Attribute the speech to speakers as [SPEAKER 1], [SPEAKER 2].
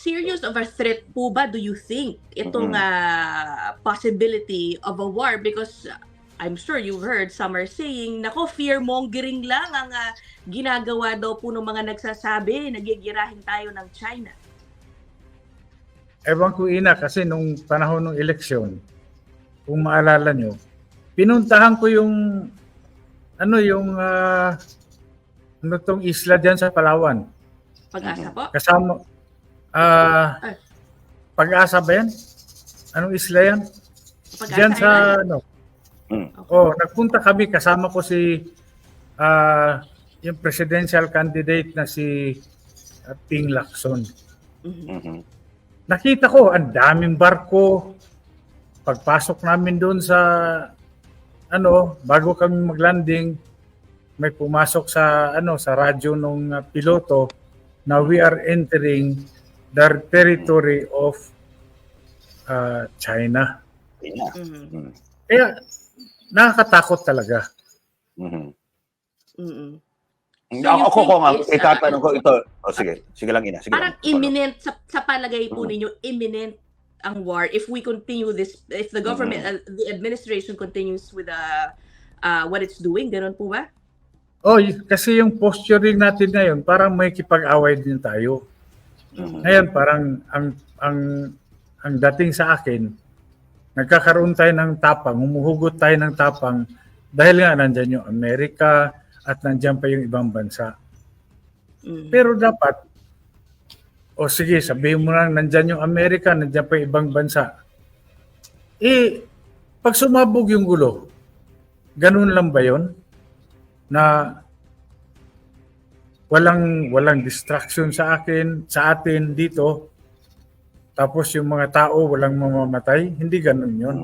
[SPEAKER 1] serious of a threat po ba do you think itong ah, possibility of a war? Because uh, I'm sure you've heard some are saying, nako, fear-mongering lang ang ah, ginagawa daw po ng mga nagsasabi, nagigirahin tayo ng China.
[SPEAKER 2] Ewan ko ina kasi nung panahon ng eleksyon, kung maalala nyo, pinuntahan ko yung ano yung ah, ano tong isla diyan sa Palawan.
[SPEAKER 1] Pag-asa po.
[SPEAKER 2] Kasama ah
[SPEAKER 1] Ah.
[SPEAKER 2] Pag-asa ba yan? Anong isla yan?
[SPEAKER 1] Pag-asa
[SPEAKER 2] Diyan sa ano.
[SPEAKER 3] Mm.
[SPEAKER 2] Oh, nagpunta kami kasama ko si ah yung presidential candidate na si ah, Ping Lacson.
[SPEAKER 1] Mhm.
[SPEAKER 3] Mhm.
[SPEAKER 2] nakita ko ang daming barko. Pagpasok namin doon sa ano, bago kami maglanding, may pumasok sa ano sa radyo nung uh, piloto na we are entering the territory of uh, China.
[SPEAKER 3] Yeah.
[SPEAKER 1] Mhm.
[SPEAKER 3] Mm.
[SPEAKER 2] Kaya nakakatakot talaga.
[SPEAKER 3] Mhm.
[SPEAKER 1] Mhm.
[SPEAKER 3] Ako,
[SPEAKER 1] So
[SPEAKER 3] ako, ako nga,
[SPEAKER 1] is,
[SPEAKER 3] itatanong
[SPEAKER 1] uh,
[SPEAKER 3] ko ito. Oh, sige, sige lang ina. Sige
[SPEAKER 1] Parang
[SPEAKER 3] lang.
[SPEAKER 1] imminent, sa, sa palagay po
[SPEAKER 3] Mhm.
[SPEAKER 1] ninyo, imminent ang war if we continue this, if the government, uh, the administration continues with uh, uh, what it's doing, ganun po ba?
[SPEAKER 2] Oh, kasi yung posturing natin ngayon, parang may kipag-away din tayo. Ngayon parang ang ang ang dating sa akin, nagkakaroon tayo ng tapang, humuhugot tayo ng tapang dahil nga nandyan yung Amerika at nandyan pa yung ibang bansa.
[SPEAKER 1] Mhm.
[SPEAKER 2] Pero dapat, o sige, sabihin mo lang nandyan yung Amerika, nandyan pa yung ibang bansa. Eh, pag sumabog yung gulo, ganun lang ba yon Na walang walang distraction sa akin, sa atin dito. Tapos yung mga tao walang mamamatay, hindi ganun 'yon.